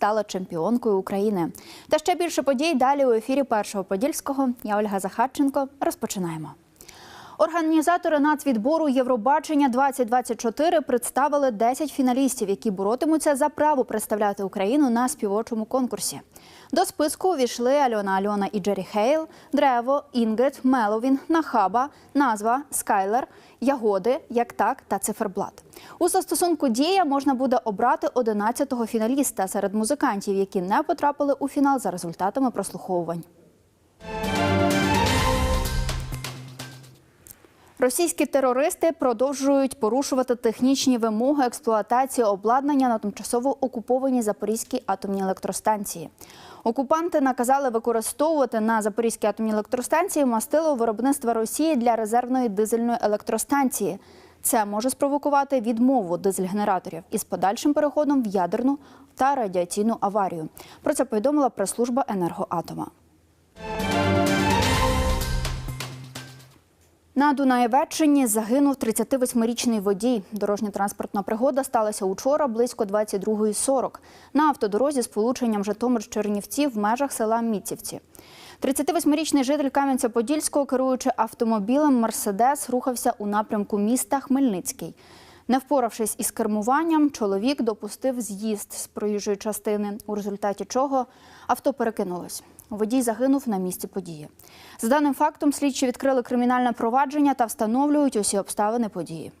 стала чемпіонкою України. Та ще більше подій далі у ефірі першого подільського. Я Ольга Захарченко. Розпочинаємо. Організатори нацвідбору Євробачення 2024 представили 10 фіналістів, які боротимуться за право представляти Україну на співочому конкурсі. До списку увійшли Альона Альона і Джері Хейл, Древо, Інгрид, Меловін, Нахаба, Назва, Скайлер, Ягоди, Як так та Циферблат. У застосунку Дія можна буде обрати 11-го фіналіста серед музикантів, які не потрапили у фінал за результатами прослуховувань. Російські терористи продовжують порушувати технічні вимоги експлуатації обладнання на тимчасово окупованій Запорізькій атомній електростанції. Окупанти наказали використовувати на Запорізькій атомній електростанції мастило виробництва Росії для резервної дизельної електростанції. Це може спровокувати відмову дизель-генераторів із подальшим переходом в ядерну та радіаційну аварію. Про це повідомила прес-служба енергоатома. На Дунаєвеччині загинув 38-річний водій. Дорожньо-транспортна пригода сталася учора близько 22.40 на автодорозі з полученням Житомир-Чернівці в межах села Міцівці. 38-річний житель Кам'янця-Подільського, керуючи автомобілем Мерседес, рухався у напрямку міста Хмельницький. Не впоравшись із кермуванням, чоловік допустив з'їзд з проїжджої частини, у результаті чого авто перекинулось. Водій загинув на місці події. За даним фактом, слідчі відкрили кримінальне провадження та встановлюють усі обставини події.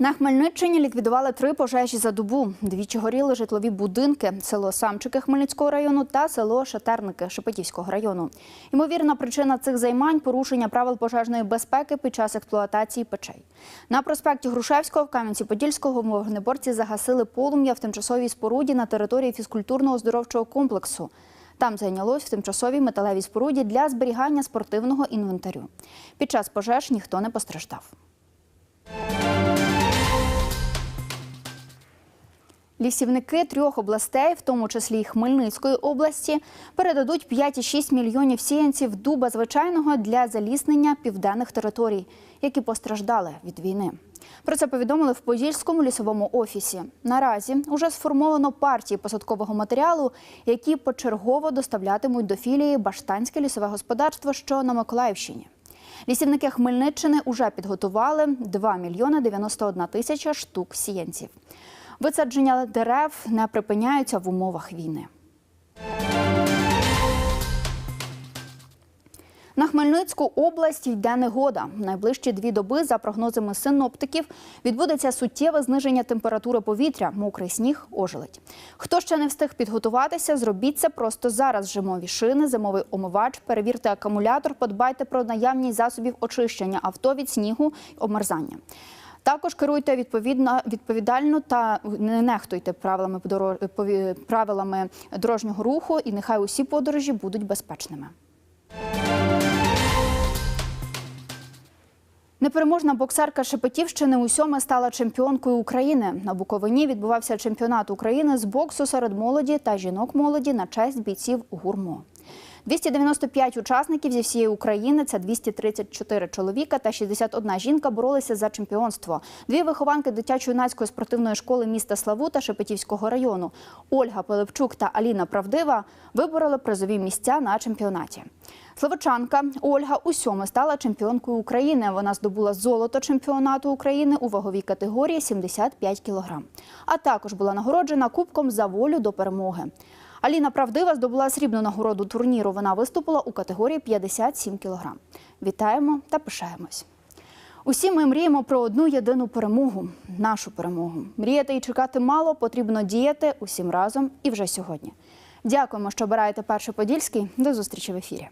На Хмельниччині ліквідували три пожежі за добу. Двічі горіли житлові будинки, село Самчики Хмельницького району та село Шатерники Шепетівського району. Ймовірна причина цих займань порушення правил пожежної безпеки під час експлуатації печей. На проспекті Грушевського в Кам'янці-Подільського вогнеборці загасили полум'я в тимчасовій споруді на території фізкультурно-оздоровчого комплексу. Там зайнялось в тимчасовій металевій споруді для зберігання спортивного інвентарю. Під час пожеж ніхто не постраждав. Лісівники трьох областей, в тому числі й Хмельницької області, передадуть 5,6 мільйонів сіянців дуба звичайного для заліснення південних територій, які постраждали від війни. Про це повідомили в Подільському лісовому офісі. Наразі уже сформовано партії посадкового матеріалу, які почергово доставлятимуть до філії Баштанське лісове господарство, що на Миколаївщині. Лісівники Хмельниччини уже підготували 2 мільйони 91 тисяча штук сіянців. Висадження дерев не припиняються в умовах війни. На Хмельницьку область йде негода. Найближчі дві доби, за прогнозами синоптиків, відбудеться суттєве зниження температури повітря, мокрий сніг, ожеледь. Хто ще не встиг підготуватися, зробіть це просто зараз. Зимові шини, зимовий омивач, перевірте акумулятор, подбайте про наявність засобів очищення авто від снігу й обмерзання. Також керуйте відповідно відповідально та не нехтуйте правилами правилами дорожнього руху, і нехай усі подорожі будуть безпечними. Непереможна боксерка Шепетівщини у сьоме стала чемпіонкою України. На Буковині відбувався чемпіонат України з боксу серед молоді та жінок молоді на честь бійців гурмо. 295 учасників зі всієї України, це 234 чоловіка та 61 жінка боролися за чемпіонство. Дві вихованки дитячо-юнацької спортивної школи міста Славута Шепетівського району Ольга Пилипчук та Аліна Правдива вибороли призові місця на чемпіонаті. Славичанка Ольга у сьоме стала чемпіонкою України. Вона здобула золото чемпіонату України у ваговій категорії 75 кг. А також була нагороджена кубком за волю до перемоги. Аліна Правдива здобула срібну нагороду турніру. Вона виступила у категорії 57 кг. Вітаємо та пишаємось. Усі ми мріємо про одну єдину перемогу нашу перемогу. Мріяти і чекати мало, потрібно діяти усім разом і вже сьогодні. Дякуємо, що обираєте перший подільський. До зустрічі в ефірі.